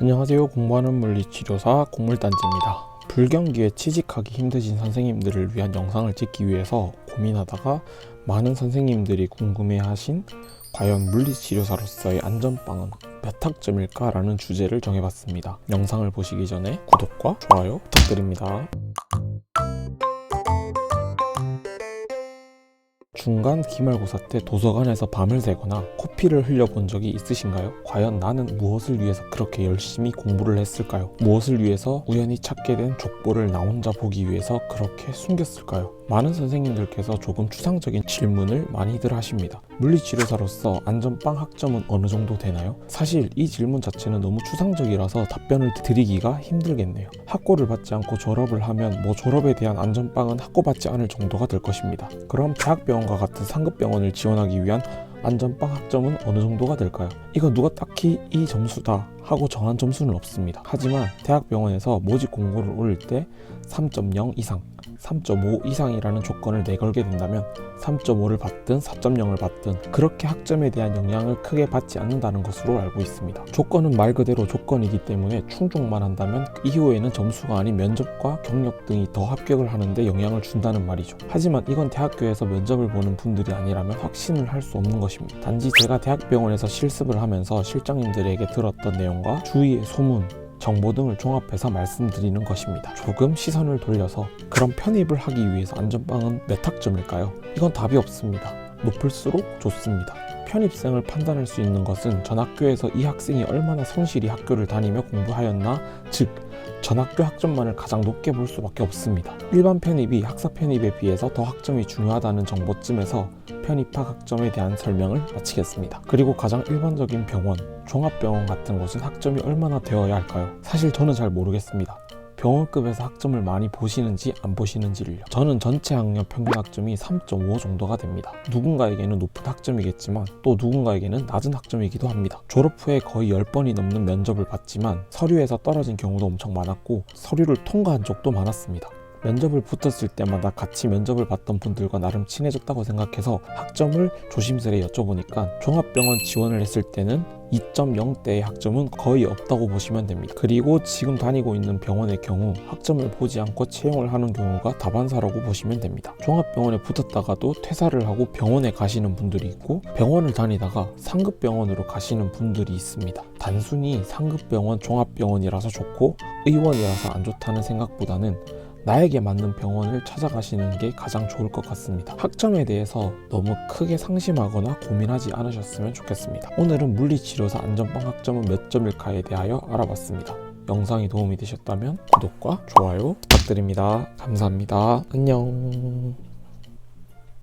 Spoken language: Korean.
안녕하세요. 공부하는 물리치료사 공물단지입니다. 불경기에 취직하기 힘드신 선생님들을 위한 영상을 찍기 위해서 고민하다가 많은 선생님들이 궁금해하신 과연 물리치료사로서의 안전빵은 몇 학점일까? 라는 주제를 정해봤습니다. 영상을 보시기 전에 구독과 좋아요 부탁드립니다. 중간 기말고사 때 도서관에서 밤을 새거나 코피를 흘려본 적이 있으신가요? 과연 나는 무엇을 위해서 그렇게 열심히 공부를 했을까요? 무엇을 위해서 우연히 찾게 된 족보를 나 혼자 보기 위해서 그렇게 숨겼을까요? 많은 선생님들께서 조금 추상적인 질문을 많이들 하십니다. 물리치료사로서 안전빵 학점은 어느 정도 되나요? 사실 이 질문 자체는 너무 추상적이라서 답변을 드리기가 힘들겠네요. 학고를 받지 않고 졸업을 하면 뭐 졸업에 대한 안전빵은 학고받지 않을 정도가 될 것입니다. 그럼 대학병원 과 같은 상급 병원을 지원하기 위한 안전빵 학점은 어느 정도가 될까요? 이거 누가 딱히 이 점수다 하고 정한 점수는 없습니다. 하지만 대학병원에서 모집 공고를 올릴 때 3.0 이상, 3.5 이상이라는 조건을 내걸게 된다면 3.5를 받든 4.0을 받든 그렇게 학점에 대한 영향을 크게 받지 않는다는 것으로 알고 있습니다. 조건은 말 그대로 조건이기 때문에 충족만 한다면 이후에는 점수가 아닌 면접과 경력 등이 더 합격을 하는데 영향을 준다는 말이죠. 하지만 이건 대학교에서 면접을 보는 분들이 아니라면 확신을 할 수 없는 것입니다. 단지 제가 대학병원에서 실습을 하면서 실장님들에게 들었던 내용 과 주위의 소문, 정보 등을 종합해서 말씀드리는 것입니다. 조금 시선을 돌려서 그런 편입을 하기 위해서 안전빵은 몇 학점일까요? 이건 답이 없습니다. 높을수록 좋습니다. 편입생을 판단할 수 있는 것은 전 학교에서 이 학생이 얼마나 성실히 학교를 다니며 공부하였나, 즉 전 학교 학점만을 가장 높게 볼 수밖에 없습니다. 일반 편입이 학사 편입에 비해서 더 학점이 중요하다는 정보쯤에서 편 입학 학점에 대한 설명을 마치겠습니다. 그리고 가장 일반적인 병원, 종합병원 같은 곳은 학점이 얼마나 되어야 할까요? 사실 저는 잘 모르겠습니다. 병원급에서 학점을 많이 보시는지 안 보시는지를요. 저는 전체 학년 평균 학점이 3.5 정도가 됩니다. 누군가에게는 높은 학점이겠지만 또 누군가에게는 낮은 학점이기도 합니다. 졸업 후에 거의 10번이 넘는 면접을 봤지만 서류에서 떨어진 경우도 엄청 많았고 서류를 통과한 적도 많았습니다. 면접을 붙었을 때마다 같이 면접을 봤던 분들과 나름 친해졌다고 생각해서 학점을 조심스레 여쭤보니까 종합병원 지원을 했을 때는 2.0대의 학점은 거의 없다고 보시면 됩니다. 그리고 지금 다니고 있는 병원의 경우 학점을 보지 않고 채용을 하는 경우가 다반사라고 보시면 됩니다. 종합병원에 붙었다가도 퇴사를 하고 병원에 가시는 분들이 있고 병원을 다니다가 상급병원으로 가시는 분들이 있습니다. 단순히 상급병원, 종합병원이라서 좋고 의원이라서 안 좋다는 생각보다는 나에게 맞는 병원을 찾아가시는 게 가장 좋을 것 같습니다. 학점에 대해서 너무 크게 상심하거나 고민하지 않으셨으면 좋겠습니다. 오늘은 물리치료사 안전빵 학점은 몇 점일까에 대하여 알아봤습니다. 영상이 도움이 되셨다면 구독과 좋아요 부탁드립니다. 감사합니다. 안녕.